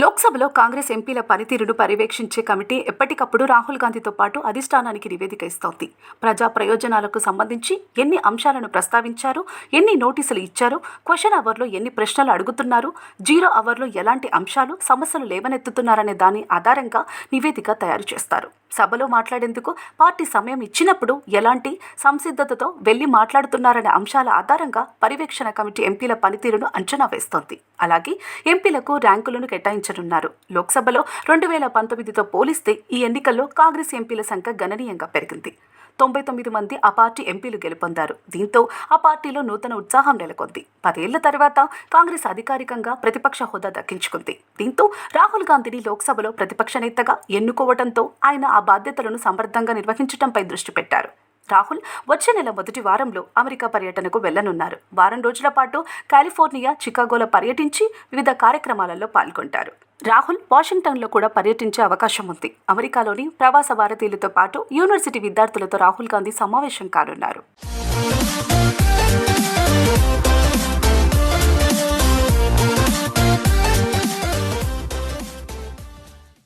లోక్సభలో కాంగ్రెస్ ఎంపీల పనితీరును పర్యవేక్షించే కమిటీ ఎప్పటికప్పుడు రాహుల్ గాంధీతో పాటు అధిష్టానానికి నివేదిక ఇస్తోంది. ప్రజా ప్రయోజనాలకు సంబంధించి ఎన్ని అంశాలను ప్రస్తావించారు ఎన్ని నోటీసులు ఇచ్చారు క్వశ్చన్ అవర్లో ఎన్ని ప్రశ్నలు అడుగుతున్నారు జీరో అవర్లో ఎలాంటి అంశాలు సమస్యలు లేవనెత్తుతున్నారనే దాని ఆధారంగా నివేదిక తయారు చేస్తారు. సభలో మాట్లాడేందుకు పార్టీ సమయం ఇచ్చినప్పుడు ఎలాంటి సంసిద్ధతతో వెళ్ళి మాట్లాడుతున్నారనే అంశాల ఆధారంగా పర్యవేక్షణ కమిటీ ఎంపీల పనితీరును అంచనా వేస్తోంది. అలాగే ఎంపీలకు ర్యాంకులను కేటాయించనున్నారు. లోక్సభలో రెండు వేల పంతొమ్మిదితో పోలిస్తే ఈ ఎన్నికల్లో కాంగ్రెస్ ఎంపీల సంఖ్య గణనీయంగా పెరిగింది. తొంభై తొమ్మిది మంది ఆ పార్టీ ఎంపీలు గెలుపొందారు. దీంతో ఆ పార్టీలో నూతన ఉత్సాహం నెలకొంది. పదేళ్ళ తర్వాత కాంగ్రెస్ అధికారికంగా ప్రతిపక్ష హోదా దక్కించుకుంది. దీంతో రాహుల్ గాంధీని లోక్సభలో ప్రతిపక్ష నేతగా ఎన్నుకోవడంతో ఆయన ఆ బాధ్యతలను సమర్థంగా నిర్వహించడంపై దృష్టి పెట్టారు. రాహుల్ వచ్చే నెల మొదటి వారంలో అమెరికా పర్యటనకు వెళ్ళనున్నారు వారం రోజుల పాటు కాలిఫోర్నియా చికాగోలో పర్యటించి వివిధ కార్యక్రమాలలో పాల్గొంటారు. రాహుల్ వాషింగ్టన్లో కూడా పర్యటించే అవకాశం ఉంది. అమెరికాలోని ప్రవాస భారతీయులతో పాటు యూనివర్సిటీ విద్యార్థులతో రాహుల్ గాంధీ సమావేశం కానున్నారు.